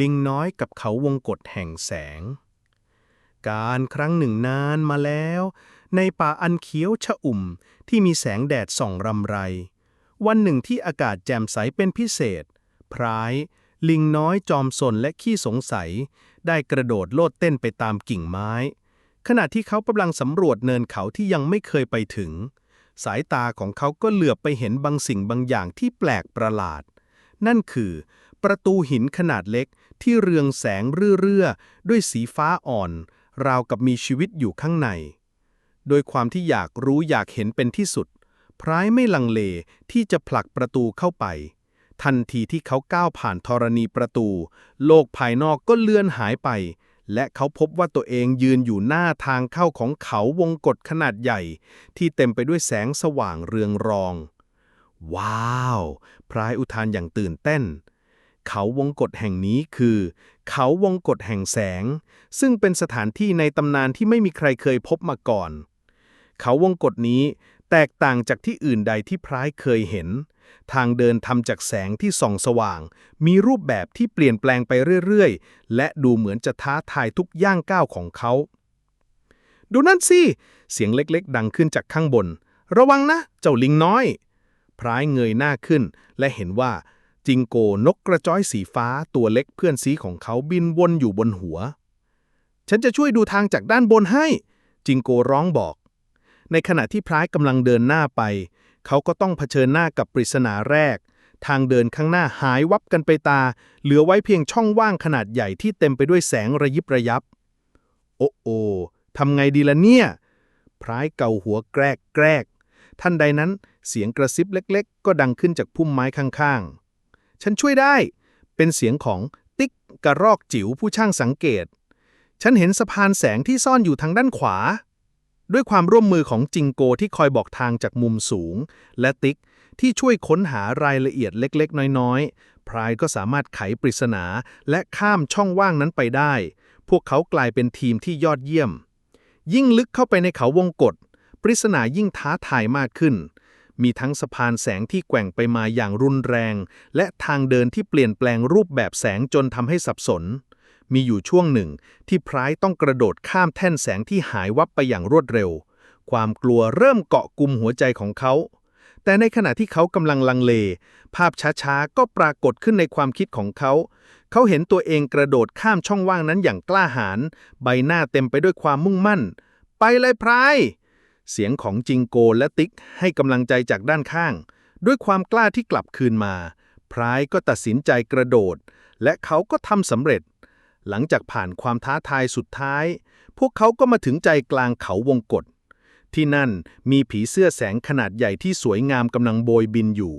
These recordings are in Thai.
ลิงน้อยกับเขาวงกฏแห่งแสง การครั้งหนึ่งนานมาแล้ว ในป่าอันเขียวชะอุ่มที่มีแสงแดดส่องรำไร วันหนึ่งที่อากาศแจ่มใสเป็นพิเศษ พร้าย ลิงน้อยจอมสนและขี้สงสัย ได้กระโดดโลดเต้นไปตามกิ่งไม้ ขณะที่เขากำลังสำรวจเนินเขาที่ยังไม่เคยไปถึง สายตาของเขาก็เหลือบไปเห็นบางสิ่งบางอย่างที่แปลกประหลาด นั่นคือประตูหินขนาดเล็ก ที่เรืองแสงเรื่อๆด้วยสีฟ้าอ่อน ราวกับมีชีวิตอยู่ข้างใน โดยความที่อยากรู้อยากเห็นเป็นที่สุด พร้ายไม่ลังเลที่จะผลักประตูเข้าไป ทันทีที่เขาก้าวผ่านธรณีประตู โลกภายนอกก็เลื่อนหายไป และเขาพบว่าตัวเองยืนอยู่หน้าทางเข้าของเขาวงกฏขนาดใหญ่ ที่เต็มไปด้วยแสงสว่างเรืองรอง ว้าว พรายอุทานอย่างตื่นเต้น เขาวงกฏแห่งนี้คือ เขาวงกฏแห่งแสง ซึ่งเป็นสถานที่ในตำนานที่ไม่มีใครเคยพบมาก่อน เขาวงกฏนี้แตกต่างจากที่อื่นใดที่พร้ายเคยเห็น ทางเดินทำจากแสงที่ส่องสว่าง มีรูปแบบที่เปลี่ยนแปลงไปเรื่อยๆ และดูเหมือนจะท้าทายทุกย่างก้าวของเขา ดูนั่นสิ เสียงเล็กๆ ดังขึ้นจากข้างบน ระวังนะ เจ้าลิงน้อย พร้ายเงยหน้าขึ้นและเห็นว่า จิงโกนกกระจ้อยสีฟ้าตัวเล็กเพื่อนซีของเขาบินวนอยู่บนหัว ฉันจะช่วยดูทางจากด้านบนให้ จิงโกร้องบอก ในขณะที่พร้ายกำลังเดินหน้าไป เขาก็ต้องเผชิญหน้ากับปริศนาแรก ทางเดินข้างหน้าหายวับกันไปตา เหลือไว้เพียงช่องว่างขนาดใหญ่ที่เต็มไปด้วยแสงระยิบระยับ โอ้โอทำไงดีล่ะเนี่ย พร้ายเกาหัวแกรกแกรก ท่านใดนั้นเสียงกระซิบเล็ก ๆ ก็ดังขึ้นจากพุ่มไม้ข้างๆ ฉันช่วยได้ เป็นเสียงของติ๊กกระรอกจิ๋วผู้ช่างสังเกต ฉันเห็นสะพานแสงที่ซ่อนอยู่ทางด้านขวา ด้วยความร่วมมือของจิงโกที่คอยบอกทางจากมุมสูง และติ๊กที่ช่วยค้นหารายละเอียดเล็กๆ น้อยๆ พรายก็สามารถไขปริศนาและข้ามช่องว่างนั้นไปได้ พวกเขากลายเป็นทีมที่ยอดเยี่ยม ยิ่งลึกเข้าไปในเขาวงกฏปริศนายิ่งท้าทายมากขึ้น มีทั้งสะพานแสงที่แกว่งไปมาอย่างรุนแรง และทางเดินที่เปลี่ยนแปลงรูปแบบแสงจนทำให้สับสน มีอยู่ช่วงหนึ่ง ที่พร้ายต้องกระโดดข้ามแท่นแสงที่หายวับไปอย่างรวดเร็ว ความกลัวเริ่มเกาะกลุ่มหัวใจของเขา แต่ในขณะที่เขากำลังลังเล ภาพช้าๆ ก็ปรากฏขึ้นในความคิดของเขา เขาเห็นตัวเองกระโดดข้ามช่องว่างนั้นอย่างกล้าหาญ ใบหน้าเต็มไปด้วยความมุ่งมั่น ไปเลยพราย เสียงของจิงโกและติ๊กให้กำลังใจจากด้านข้าง ด้วยความกล้าที่กลับคืนมา พรายก็ตัดสินใจกระโดด และเขาก็ทำสำเร็จ หลังจากผ่านความท้าทายสุดท้าย พวกเขาก็มาถึงใจกลางเขาวงกฏที่นั่นมีผีเสื้อแสงขนาดใหญ่ที่สวยงามกำลังโบยบินอยู่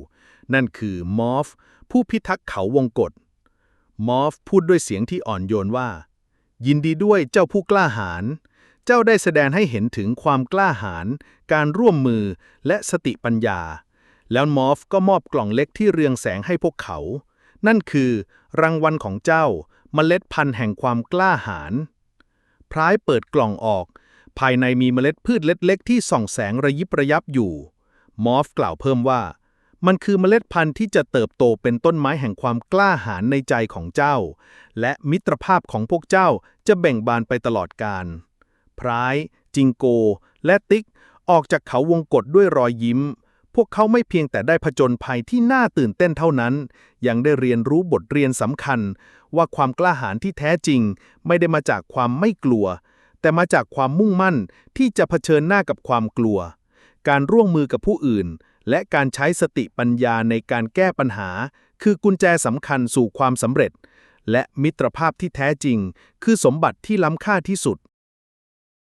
นั่นคือมอฟผู้พิทักษ์เขาวงกฏมอฟพูดด้วยเสียงที่อ่อนโยนว่า ยินดีด้วยเจ้าผู้กล้าหาญ เจ้าได้แสดงให้เห็นถึงความกล้าหาญ การร่วมมือและสติปัญญา แล้วมอฟก็มอบกล่องเล็กที่เรืองแสงให้พวกเขา นั่นคือ รางวัลของเจ้าเมล็ดพันธุ์แห่งความกล้าหาญ พร้ายเปิดกล่องออก ภายในมีเมล็ดพืชเล็กๆ ที่ส่องแสงระยิบระยับอยู่ มอฟกล่าวเพิ่มว่า มันคือเมล็ดพันธุ์ที่จะเติบโตเป็นต้นไม้แห่งความกล้าหาญในใจของเจ้า และมิตรภาพของพวกเจ้าจะแบ่งบานไปตลอดกาล พร้าย จิงโก และติ๊ก ออกจากเขาวงกฏด้วยรอยยิ้ม พวกเขาไม่เพียงแต่ได้ผจญภัยที่น่าตื่นเต้นเท่านั้น ยังได้เรียนรู้บทเรียนสำคัญ ว่าความกล้าหาญที่แท้จริง ไม่ได้มาจากความไม่กลัว แต่มาจากความมุ่งมั่นที่จะเผชิญหน้ากับความกลัว การร่วมมือกับผู้อื่น และการใช้สติปัญญาในการแก้ปัญหา คือกุญแจสำคัญสู่ความสำเร็จและมิตรภาพที่แท้จริง คือสมบัติที่ล้ำค่าที่สุด